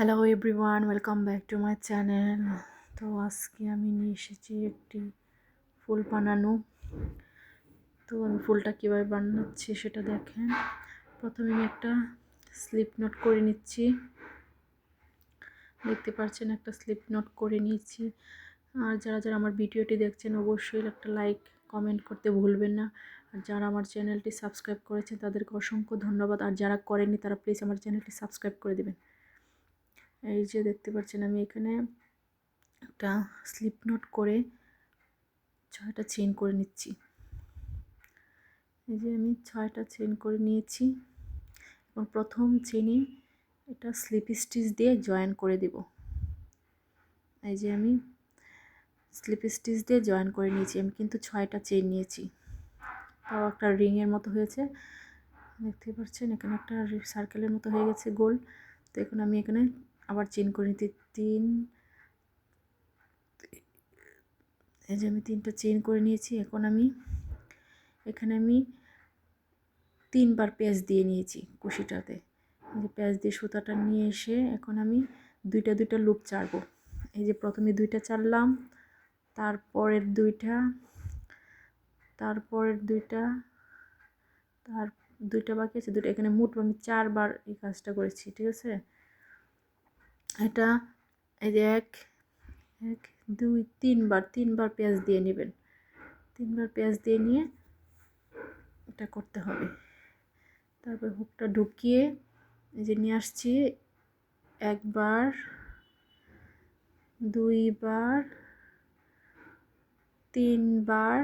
Hello everyone welcome back to my channel তো আজকে আমি নিয়ে এসেছি একটি ফুল বানানো। তো আমি ফুলটা কীভাবে বানাচ্ছি সেটা দেখেন। প্রথমে আমি একটা স্লিপ নোট করে নিচ্ছি। দেখতে পাচ্ছেন একটা স্লিপ নোট করে নিয়েছি। আর যারা যারা আমার ভিডিওটি দেখছেন অবশ্যই একটা লাইক কমেন্ট করতে ভুলবেন না। আর যারা আমার চ্যানেলটি সাবস্ক্রাইব করেছেন তাদেরকে অসংখ্য ধন্যবাদ। আর যারা করেনি তারা প্লিজ আমার চ্যানেলটি সাবস্ক্রাইব করে দেবেন। এই যে দেখতে পাচ্ছেন আমি এখানে একটা স্লিপ নোট করে ছয়টা চেন করে নিচ্ছি। এই যে আমি ছয়টা চেন করে নিয়েছি এবং প্রথম চেনে এটা স্লিপ স্টিচ দিয়ে জয়েন করে দেব। এই যে আমি স্লিপ স্টিচ দিয়ে জয়েন করে নিয়েছি, আমি কিন্তু ছয়টা চেন নিয়েছি। তাও একটা রিংয়ের মতো হয়েছে। দেখতে পাচ্ছেন এখানে একটা সার্কেলের মতো হয়ে গেছে গোল। তো এখন আমি এখানে আবার চেন করে নিতে তিন, এই যে আমি তিনটা চেন করে নিয়েছি, এখন আমি, এখানে আমি তিনবার পেঁয়াজ দিয়ে নিয়েছি কুশিটাতে। যে পেঁয়াজ দিয়ে সুতাটা নিয়ে এসে এখন আমি দুইটা দুইটা লুপ চারবো এই যে প্রথমে দুইটা চারলাম তারপরের দুইটা তারপরের দুইটা, তার, দুইটা বাকি আছে, দুইটা, এখানে মোট আমি চারবার এই কাজটা করেছি, ঠিক আছে? এটা, এই যে এক এক, দুই, তিনবার তিনবার পেঁয়াজ দিয়ে নেবেন। তিনবার পেঁয়াজ দিয়ে নিয়ে এটা করতে হবে। তারপর হুকটা ঢুকিয়ে এই যে নিয়ে আসছি, একবার, দুইবার, তিনবার,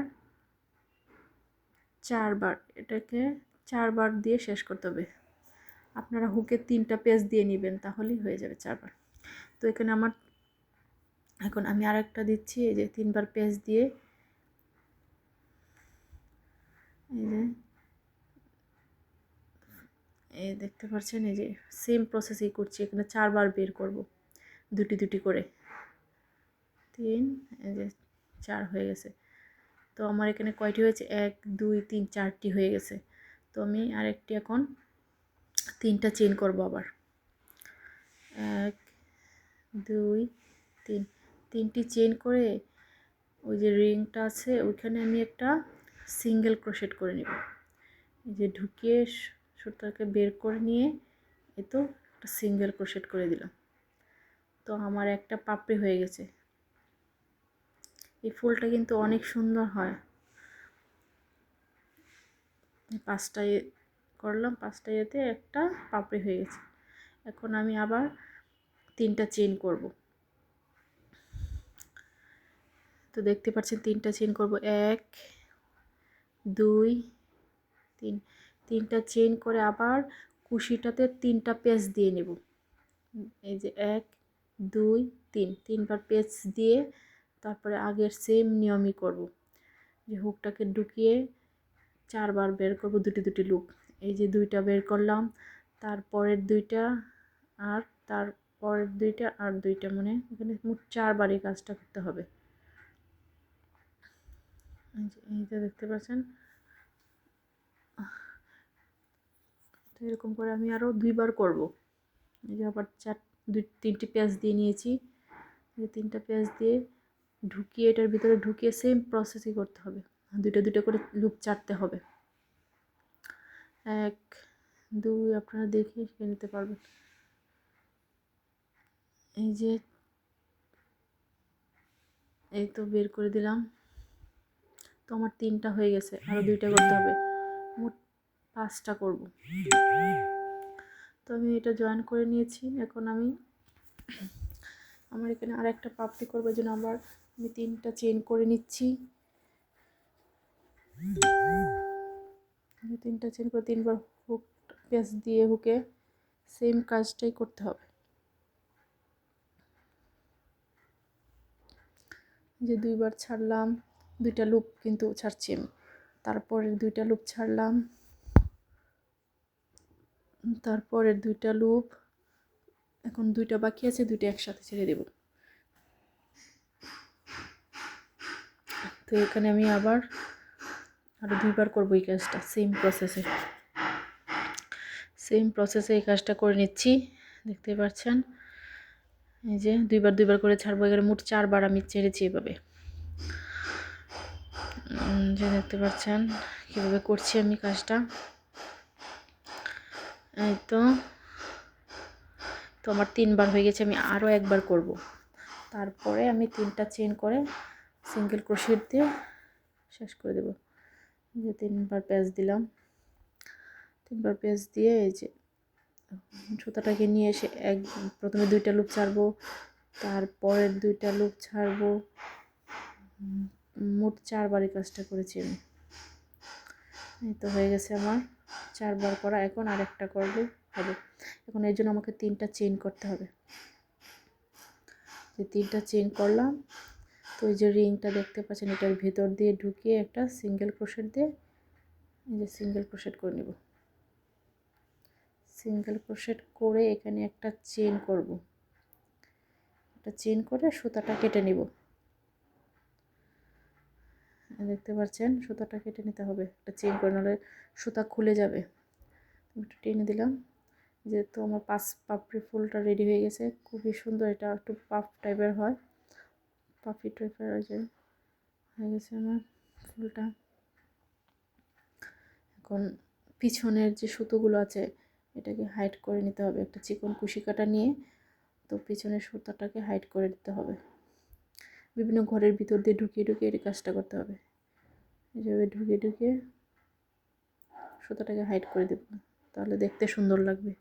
চারবার, এটাকে চারবার দিয়ে শেষ করতে হবে। আপনারা হুকে তিনটা পেজ দিয়ে নেবেন, তাহলেই হয়ে যাবে চারবার। তো এখানে আমার, এখন আমি আর একটা দিচ্ছি, এই যে তিনবার পেজ দিয়ে। এই যে, এই দেখতে পাচ্ছেন, এই যে সেম প্রসেসই করছি, এখানে চারবার বের করব, দুটি দুটি করে। তিন, এই যে চার হয়ে গেছে। তো আমার এখানে কয়টি হয়েছে? এক, দুই, তিন, চারটি হয়ে গেছে। তো আমি আরেকটি এখন তিনটা চেন করব আবার। এক দুই, তিন। তিনটি চেন করে ওই যে রিংটা আছে, ওইখানে আমি একটা সিঙ্গেল ক্রোশেট করে নেব। এই যে ঢুকিয়ে সুতাকে বের করে নিয়ে এ তো একটা সিঙ্গেল ক্রোশেট করে দিলাম। তো আমার একটা পাপড়ি হয়ে গেছে। এই ফুলটা কিন্তু অনেক সুন্দর হয়। পাঁচটা করলাম পাঁচটা ইয়েতে একটা পাপড়ি হয়ে গেছে। এখন আমি আবার তিনটা চেন করব। তো দেখতে পাচ্ছেন তিনটা চেন করব। এক, দুই, তিন। তিনটা চেন করে আবার কুশিটাতে তিনটা পেজ দিয়ে নেব। এই যে এক, দুই, তিন। তিনবার পেজ দিয়ে তারপরে আগের সেম নিয়মই করব। যে হুকটাকে ঢুকিয়ে চারবার বের করব দুটি দুটি লুক এই যে দুইটা বের করলাম, তারপরের দুইটা আর তারপরের দুইটা আর দুইটা মানে এখানে মোট চারবার এই কাজটা করতে হবে। এইটা দেখতে পাচ্ছেন। তো এরকম করে আমি আরও দুইবার করব। এই যে আবার চার, দুই, তিনটি পেঁয়াজ দিয়ে নিয়েছি। এই তিনটা পেঁয়াজ দিয়ে ঢুকিয়ে এটার ভিতরে ঢুকিয়ে সেম প্রসেসই করতে হবে। দুইটা দুটো করে লুপ চাটতে হবে। এক, দুই, আপনারা দেখে শিখে নিতে পারবেন। এই যে, এই তো বের করে দিলাম। তো আমার তিনটা হয়ে গেছে আরও দুইটা করতে হবে। মোট পাঁচটা করব। তো আমি এটা জয়েন করে নিয়েছি। এখন আমি, আমার এখানে আর একটা পাপড়ি করব জন্য আবার আমি তিনটা চেন করে নিচ্ছি। তিনটা চেন করে তিনবার হুক পেঁচ দিয়ে হুকে সেম কাজটাই করতে হবে। যে দুইবার ছাড়লাম, দুইটা লুপ কিন্তু ছাড়ছি আমি। তারপরে দুইটা লুপ ছাড়লাম। তারপরের দুইটা লুপ এখন দুইটা বাকি আছে, দুইটা একসাথে ছেড়ে দেব। তো এখানে আমি আবার আরও দুইবার করব এই কাজটা সেম প্রসেসে সেম প্রসেসে এই কাজটা করে নিচ্ছি, দেখতে পাচ্ছেন? এই যে দুইবার দুইবার করে ছাড়বো এখানে মোট চারবার আমি ছেড়েছি এভাবে। যে দেখতে পাচ্ছেন কীভাবে করছি আমি কাজটা। এই তো তো আমার তিনবার হয়ে গেছে, আমি আরও একবার করব। তারপরে আমি তিনটা চেন করে সিঙ্গেল ক্রোশেট দিয়ে শেষ করে দেব। যে তিনবার প্যাচ দিলাম। তিনবার প্যাচ দিয়ে এই যে সুতাটাকে নিয়ে এসে এক, প্রথমে দুইটা লুপ ছাড়বো তারপরের দুইটা লুপ ছাড়বো। মোট চারবার এই কাজটা করেছি আমি। এই তো হয়ে গেছে আমার চারবার করা। এখন আর একটা করলে হবে। এখন এর জন্য আমাকে তিনটা চেন করতে হবে। যে তিনটা চেন করলাম, তো ওই যে রিংটা দেখতে পাচ্ছেন, এটার ভেতর দিয়ে ঢুকিয়ে একটা সিঙ্গেল ক্রোশেট দিয়ে এই যে সিঙ্গেল ক্রোশেট করে নেব। সিঙ্গেল ক্রোশেট করে এখানে একটা চেন করব। একটা চেন করে সুতাটা কেটে নিব। দেখতে পাচ্ছেন, সুতাটা কেটে নিতে হবে। একটা চেন করে নাহলে সুতা খুলে যাবে। একটু টেনে দিলাম। যেহেতু আমার পাঁচ পাপড়ি ফুলটা রেডি হয়ে গেছে, খুবই সুন্দর এটা একটু পাফ টাইপের হয়। পাফি টাইপের ওই যে হয়ে গেছে আমার ফুলটা। এখন পিছনের যে সুতোগুলো আছে এটাকে হাইড করে নিতে হবে একটা চিকন কুশি কাটা নিয়ে। তো পিছনের সুতাটাকে হাইড করে দিতে হবে। বিভিন্ন ঘরের ভিতর দিয়ে ঢুকিয়ে ঢুকিয়ে এই কাজটা করতে হবে। এইভাবে ঢুকিয়ে ঢুকিয়ে সুতাটাকে হাইড করে দেব তাহলে দেখতে সুন্দর লাগবে।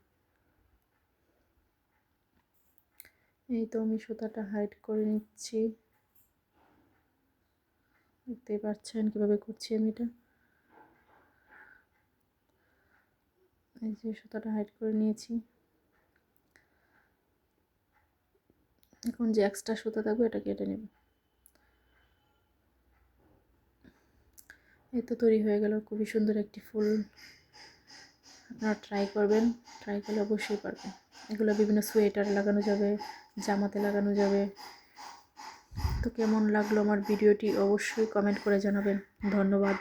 এই তো আমি সুতাটা হাইড করে নিচ্ছি। দেখতেই পাচ্ছেন কীভাবে করছি আমি এটা। এই যে সুতাটা হাইড করে নিয়েছি। এখন যে এক্সট্রা সুতা থাকবে এটা কেটে নেব। এই তো তৈরি হয়ে গেল, খুবই সুন্দর একটি ফুল। আপনারা ট্রাই করবেন ট্রাই করলে অবশ্যই পারবেন। এগুলো বিভিন্ন সোয়েটার লাগানো যাবে, জামাতে লাগানো যাবে। তো কেমন লাগল আমার ভিডিওটি অবশ্যই কমেন্ট করে জানাবেন। ধন্যবাদ।